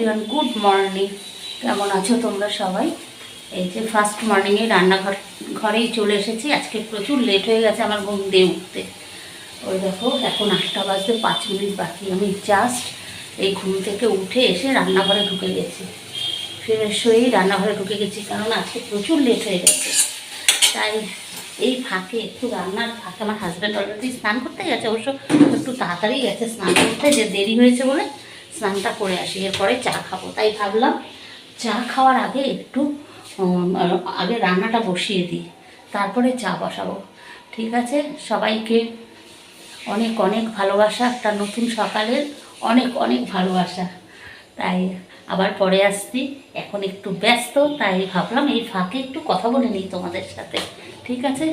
Everyone good morning. কেমন আছো তোমরা সবাই? এই যে ফার্স্ট মর্নিংয়ে রান্নাঘর, ঘরেই চলে এসেছি। আজকে প্রচুর লেট হয়ে গেছে আমার ঘুম দিয়ে উঠতে। ওই দেখো, এখন আটটা বাজতে পাঁচ মিনিট বাকি। আমি জাস্ট এই ঘুম থেকে উঠে এসে রান্নাঘরে ঢুকে গেছি। ফ্রেশ হয়েই রান্নাঘরে ঢুকে গেছি, কারণ আজকে প্রচুর লেট হয়ে গেছে। তাই এই ফাঁকে একটু রান্নার ফাঁকে আমার হাজব্যান্ড অলরেডি স্নান করতে গেছে, অবশ্য একটু তাড়াতাড়ি গেছে স্নান করতে, যে দেরি হয়েছে বলে স্নানটা করে আসি, এরপরে চা খাব। তাই ভাবলাম চা খাওয়ার আগে একটু আগে রান্নাটা বসিয়ে দিই, তারপরে চা বসাবো। ঠিক আছে? সবাইকে অনেক অনেক ভালোবাসা, একটা নতুন সকালের অনেক অনেক ভালোবাসা। তাই আবার পরে আসছি, এখন একটু ব্যস্ত, তাই ভাবলাম এই ফাঁকে একটু কথা বলে নিই তোমাদের সাথে। ঠিক আছে?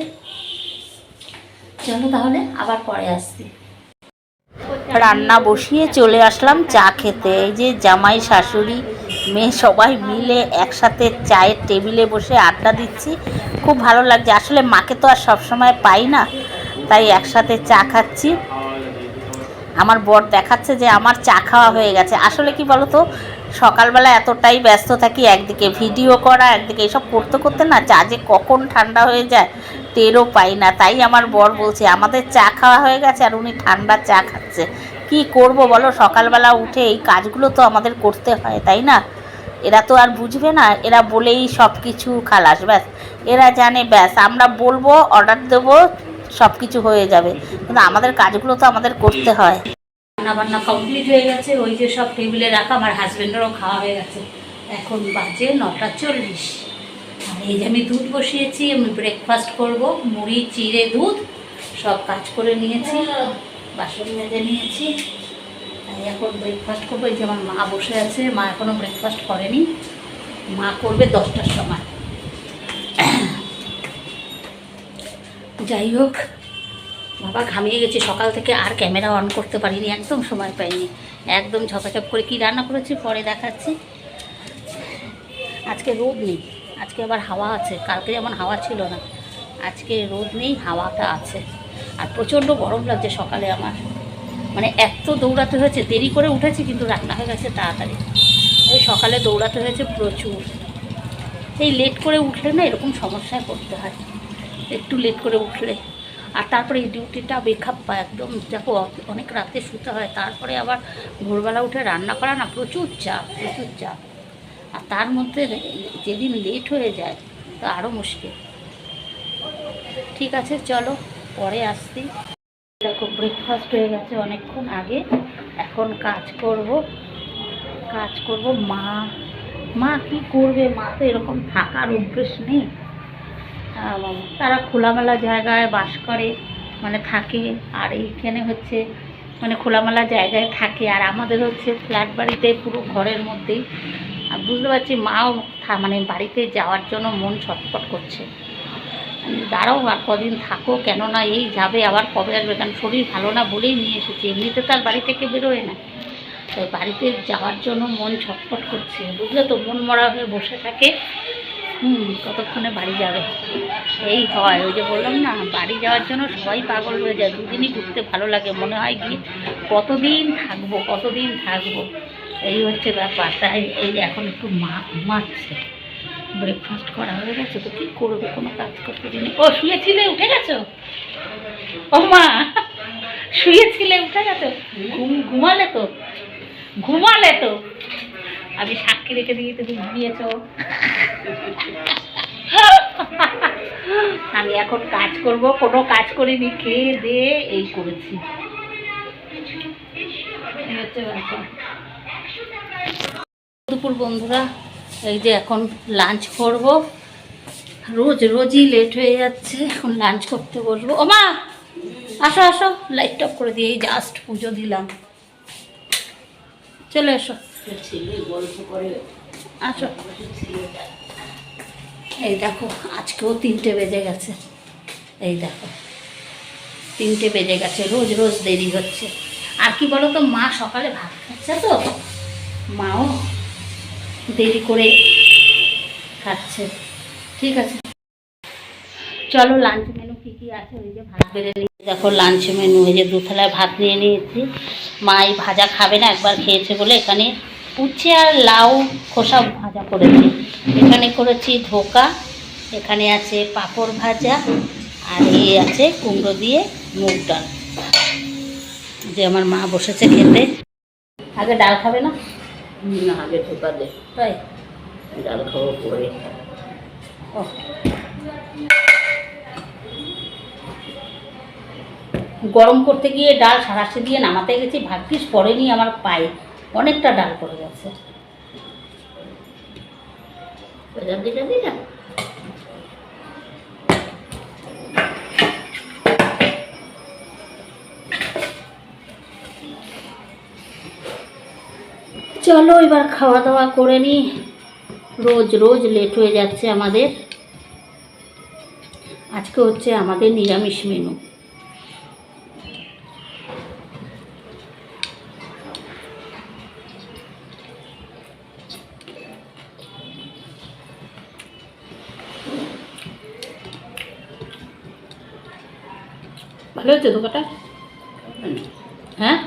চলো তাহলে আবার পরে আসছি। রান্না বসিয়ে চলে আসলাম চা খেতে। এই যে জামাই, শাশুড়ি, মেয়ে সবাই মিলে একসাথে চায়ের টেবিলে বসে আড্ডা দিচ্ছি। খুব ভালো লাগছে। আসলে মাকে তো আর সবসময় পাই না, তাই একসাথে চা খাচ্ছি। আমার বর দেখাচ্ছে যে আমার চা খাওয়া হয়ে গেছে। আসলে কি বলতো সকালবেলা এতটাই ব্যস্ত থাকি, একদিকে ভিডিও করা, একদিকে এসব করতে করতে না চা যে কখন ঠান্ডা হয়ে যায় টেরও পাই না। তাই আমার বর বলছে, আমাদের চা খাওয়া হয়ে গেছে আর উনি ঠান্ডা চা খাচ্ছে। কি করব বলো? সকালবেলা উঠে এই কাজগুলো তো আমাদের করতে হয়, তাই না? এরা তো আর বুঝবে না, এরা বলেই সব কিছু খালাস, ব্যাস। এরা জানে, ব্যাস, আমরা বলব অর্ডার দেবো সব কিছু হয়ে যাবে। কিন্তু আমাদের কাজগুলো তো আমাদের করতে হয়। রান্না বান্না কমপ্লিট হয়ে গেছে, ওই যে সব টেবিলে রাখা, আমার হাজব্যান্ডেরও খাওয়া হয়ে গেছে। এখন বাজে নটা চল্লিশ। আর এই যে আমি দুধ বসিয়েছি, আমি ব্রেকফাস্ট করব, মুড়ি, চিড়ে, দুধ, সব কাজ করে নিয়েছি, বাসন মেজে নিয়েছি। এখন ব্রেকফাস্ট করব। এই যে আমার মা বসে আছে, মা এখনও ব্রেকফাস্ট করেনি। মা করবে দশটার সময়। যাই হোক বাবা ঘামিয়ে গেছি, সকাল থেকে আর ক্যামেরা অন করতে পারিনি, একদম সময় পাইনি। একদম ঝপাঝপ করে কি রান্না করেছি পরে দেখাচ্ছি। আজকে রোদ নেই, আজকে আবার হাওয়া আছে, কালকে যেমন হাওয়া ছিল না, আজকে রোদ নেই, হাওয়াটা আছে। আর প্রচণ্ড গরম লাগছে সকালে আমার। মানে এত দৌড়াতে হয়েছে, দেরি করে উঠেছি কিন্তু রান্না হয়ে গেছে তাড়াতাড়ি। ওই সকালে দৌড়াতে হয়েছে প্রচুর। এই লেট করে উঠলে না এরকম সমস্যায় পড়তে হয়। একটু লেট করে উঠলে। আর তারপরে এই ডিউটিটা বেখাপ পায় একদম দেখো, অনেক রাতে শুতে হয়। তারপরে আবার ভোরবেলা উঠে রান্না করা না, প্রচুর চাপ প্রচুর চাপ। আর তার মধ্যে যেদিন লেট হয়ে যায়, তো আরও মুশকিল। ঠিক আছে, চলো, পরে আসছি। দেখো ব্রেকফাস্ট হয়ে গেছে অনেকক্ষণ আগে। এখন কাজ করব। কাজ করব মা। মা কি করবে? মা তো এরকম থাকার অভ্যেস নেই। তারা খোলামেলা জায়গায় বাস করে মানে থাকে। আর এইখানে হচ্ছে মানে খোলামেলা জায়গায় থাকে। আর আমাদের হচ্ছে ফ্ল্যাট বাড়িতে পুরো ঘরের মধ্যেই। আর বুঝতে পারছি মাও মানে বাড়িতে যাওয়ার জন্য মন ছটফট করছে। দাঁড়াও, আর কদিন থাকো, কেননা এই যাবে, আবার কবে আসবে? কারণ শরীর ভালো না বলেই নিয়ে এসেছি। এমনিতে তো আর বাড়ি থেকে বেরোয় না। তাই বাড়িতে যাওয়ার জন্য মন ছটফট করছে। বুঝলে তো মন মরা হয়ে বসে থাকে। হুম কতক্ষণে বাড়ি যাবে। এই হয়, ওই যে বললাম না, বাড়ি যাওয়ার জন্য সবাই পাগল হয়ে যায় দুদিনই ঘুরতে ভালো লাগে। মনে হয় কি, কতদিন থাকব কতদিন থাকব? এই হচ্ছে ব্যাপার। তাই এই এখন একটু মা ঘুমাচ্ছে। ব্রেকফাস্ট করা হয়ে গেছে তো কী করবে? কোনো কাজ করতে দিনে। ও, শুয়েছিলে? উঠে গেছো? ও মা, শুয়েছিলে? উঠে গেছো? ঘুম, ঘুমালে তো? ঘুমালে তো? আমি সাক্ষী রেখে দিয়ে তুমি ঘুমিয়েছো। আমি এখন কাজ করব, কোনো কাজ করিনি, খেয়ে দিয়ে এই করেছি। দুপুর বন্ধুরা, এই যে এখন লাঞ্চ করব। রোজ রোজই লেট হয়ে যাচ্ছে, এখন লাঞ্চ করতে বসবো। ও মা, আসো আসো লাইট অফ করে দিয়ে এই জাস্ট পুজো দিলাম। চলে এসো। আসো এই দেখো আজকেও তিনটে বেজে গেছে। এই দেখো তিনটে বেজে গেছে রোজ রোজ দেরি হচ্ছে। আর কি বলো তো মা সকালে ভাত খাচ্ছে তো মাও দেরি করে খাচ্ছে। ঠিক আছে। চলো লাঞ্চ মেনু কী কী আছে? ওই যে ভাত বেড়ে নিয়ে দেখো লাঞ্চ মেনু ওই যে দু থালায় ভাত নিয়ে নিয়েছি। মা এই ভাজা খাবে না একবার খেয়েছে বলে এখানে উচ্ছে আর লাউ খোসা ভাজা করেছি। এখানে করেছি ধোকা এখানে আছে পাঁপড় ভাজা আর এই আছে কুমড়ো দিয়ে মুগ ডাল। যে আমার মা বসেছে খেতে। আগে ডাল খাবে না? না আগে ঢোকা দে। তাই? ডাল খাব পরে। ও। গরম করতে গিয়ে ডাল সারাশে দিয়ে নামাতে গেছি। ভাগ্যিস পড়েনি আমার পায়ে। অনেকটা ডাল পড়ে গেছে। চলো এবার খাওয়া দাওয়া করে নি। রোজ রোজ লেট হয়ে যাচ্ছে আমাদের। আজকে হচ্ছে আমাদের নিরামিষ মেনু ভালো হচ্ছে দোকানটা? হ্যাঁ?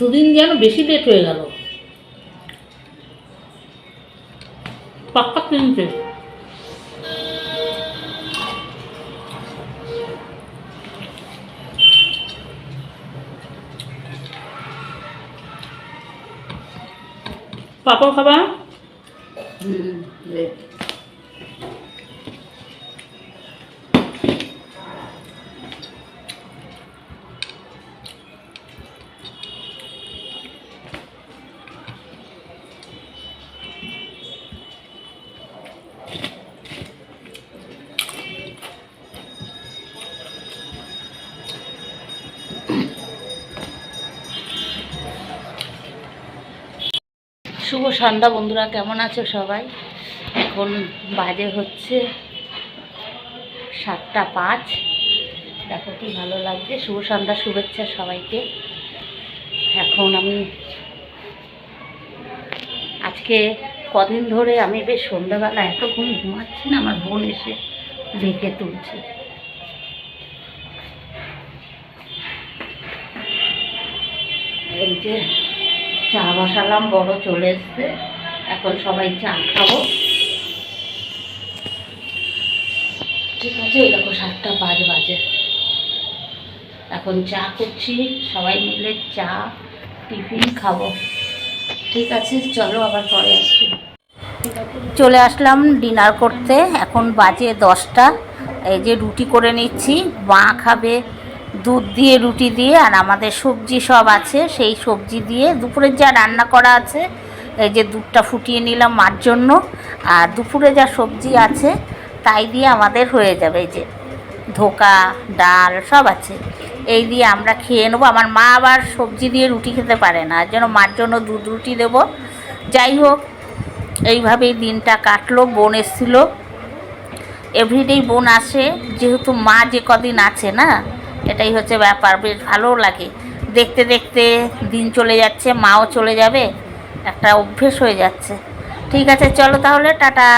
দুদিন যেন বেশি লেট হয়ে গেল। পাক্কা কিনতে পাপড় খাবা হুম শুভ সন্ধ্যা বন্ধুরা, কেমন আছো সবাই? এখন বাজে হচ্ছে সাতটা পাঁচ। দেখো কি ভালো লাগছে। শুভ সন্ধ্যা, শুভেচ্ছা সবাইকে। এখন আমি আজকে কদিন ধরে আমি বেশ সন্ধ্যাবেলা এত ঘুম ঘুমাচ্ছি না, আমার বোন এসে ডেকে তুলছে। এই যে চা বসালাম, বড় চলে এসছে। এখন সবাই চা খাব। ঠিক আছে দেখো সাতটা পাঁচ বাজে। এখন চা করছি, সবাই মিলে চা, টিফিন খাব। ঠিক আছে, চলো আবার পরে আসছি। চলে আসলাম ডিনার করতে, এখন বাজে দশটা। এই যে রুটি করে নিচ্ছি, মা খাবে। দুধ দিয়ে, রুটি দিয়ে আর আমাদের সবজি সব আছে। সেই সবজি দিয়ে দুপুরের যা রান্না করা আছে, এই যে দুধটা ফুটিয়ে নিলাম মার জন্য। আর দুপুরে যা সবজি আছে, তাই দিয়ে আমাদের হয়ে যাবে এই যে ধোকা, ডাল সব আছে। এই দিয়ে আমরা খেয়ে নেব। আমার মা আবার সবজি দিয়ে রুটি খেতে পারে না জন্য মার জন্য দুধ, রুটি দেবো। যাই হোক, এইভাবেই দিনটা কাটলো, বোন এসছিল। এভরিডেই বোন আসে, যেহেতু মা যে কদিন আছে না এটাই হচ্ছে ব্যাপার, বেশ ভালোও লাগে। দেখতে দেখতে দিন চলে যাচ্ছে, মাও চলে যাবে, একটা অভ্যেস হয়ে যাচ্ছে। ঠিক আছে, চলো তাহলে, টাটা।